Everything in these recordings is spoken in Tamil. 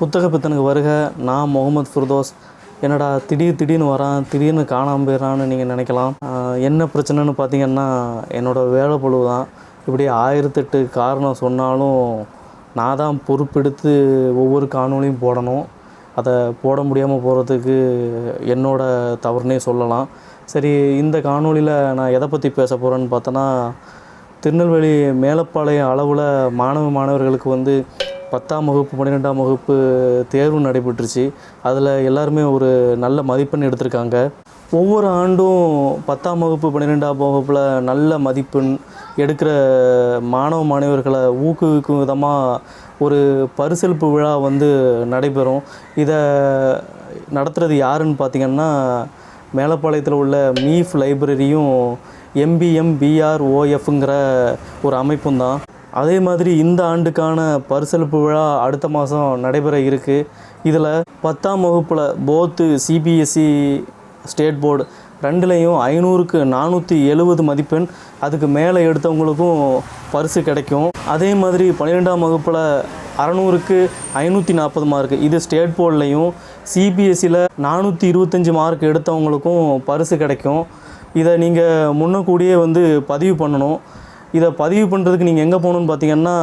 புத்தக பித்தனுக்கு வருக. நான் முகமது ஃபிர்தோஸ். என்னடா திடீர் திடீர்னு வரான் திடீர்னு காணாமல் போயிடறான்னு நீங்கள் நினைக்கலாம். என்ன பிரச்சனைன்னு பார்த்தீங்கன்னா என்னோடய வேலை பொழுது தான். இப்படி ஆயிரத்தெட்டு காரணம் சொன்னாலும் நான் தான் பொறுப்பெடுத்து ஒவ்வொரு காணொளியும் போடணும். அதை போட முடியாமல் போகிறதுக்கு என்னோட தவறுனே சொல்லலாம். சரி இந்த காணொளியில் நான் எதை பற்றி பேச போகிறேன்னு பார்த்தோன்னா திருநெல்வேலி மேலப்பாளையம் அளவில் மாணவ மாணவர்களுக்கு வந்து பத்தாம் வகுப்பு பன்னிரெண்டாம் வகுப்பு தேர்வு நடைபெற்றுச்சு. அதில் எல்லாருமே ஒரு நல்ல மதிப்பெண் எடுத்திருக்காங்க. ஒவ்வொரு ஆண்டும் பத்தாம் வகுப்பு பன்னிரெண்டாம் வகுப்பில் நல்ல மதிப்பெண் எடுக்கிற மாணவ மாணவர்களை ஊக்குவிக்கும் விதமாக ஒரு பரிசளிப்பு விழா வந்து நடைபெறும். இதை நடத்துகிறது யாருன்னு பார்த்தீங்கன்னா மேலப்பாளையத்தில் உள்ள மீஃப் லைப்ரரியும் எம்பிஎம் பிஆர்ஓஎஃப்ங்கிற ஒரு அமைப்பும் தான். அதே மாதிரி இந்த ஆண்டுக்கான பரிசளிப்பு விழா அடுத்த மாதம் நடைபெற இருக்குது இதில் பத்தாம் வகுப்பில் போத்து சிபிஎஸ்சி ஸ்டேட் போர்டு ரெண்டுலேயும் ஐநூறுக்கு நானூற்றி எழுபது மதிப்பெண். அதுக்கு மேலே எடுத்தவங்களுக்கும் பரிசு கிடைக்கும். அதே மாதிரி பன்னிரெண்டாம் வகுப்பில் அறநூறுக்கு ஐநூற்றி நாற்பது மார்க் இது ஸ்டேட் போர்ட்லேயும் சிபிஎஸ்சியில் நானூற்றி இருபத்தஞ்சி மார்க் எடுத்தவங்களுக்கும் பரிசு கிடைக்கும். இதை நீங்கள் முன்னக்கூடியே வந்து பதிவு பண்ணணும். இதை பதிவு பண்ணுறதுக்கு நீங்கள் எங்கே போகணுன்னு பார்த்தீங்கன்னா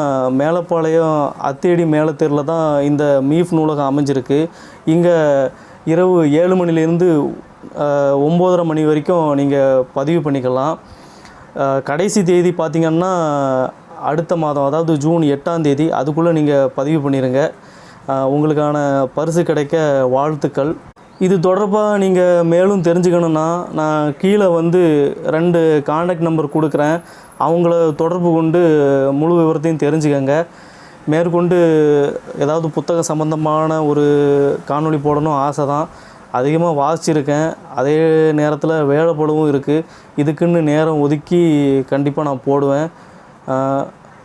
மேலப்பாளையம் அத்தேடி மேலத்தேரில் தான் இந்த மீஃப் நூலகம் அமைஞ்சிருக்கு. இங்கே இரவு ஏழு மணிலேருந்து ஒம்போதரை மணி வரைக்கும் நீங்கள் பதிவு பண்ணிக்கலாம். கடைசி தேதி பார்த்தீங்கன்னா அடுத்த மாதம் அதாவது ஜூன் எட்டாம் தேதி அதுக்குள்ளே நீங்கள் பதிவு பண்ணிடுங்க உங்களுக்கான பரிசு கிடைக்க வாழ்த்துக்கள். இது தொடர்பாக நீங்கள் மேலும் தெரிஞ்சுக்கணுன்னா நான் கீழே வந்து ரெண்டு காண்டாக்ட் நம்பர் கொடுக்குறேன். அவங்கள தொடர்பு கொண்டு முழு விவரத்தையும் தெரிஞ்சுக்கங்க. மேற்கொண்டு ஏதாவது புத்தக சம்மந்தமான ஒரு காணொளி போடணும் ஆசை தான் அதிகமாக வாசிச்சிருக்கேன். அதே நேரத்தில் வேலைப்படவும் இருக்குது இதுக்குன்னு நேரம் ஒதுக்கி கண்டிப்பாக நான் போடுவேன்.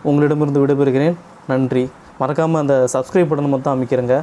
உங்களிடமிருந்து விடைபெறுகிறேன். நன்றி. மறக்காமல் அந்த சப்ஸ்கிரைப் பட்டன் மட்டும் அமைக்கிறேங்க.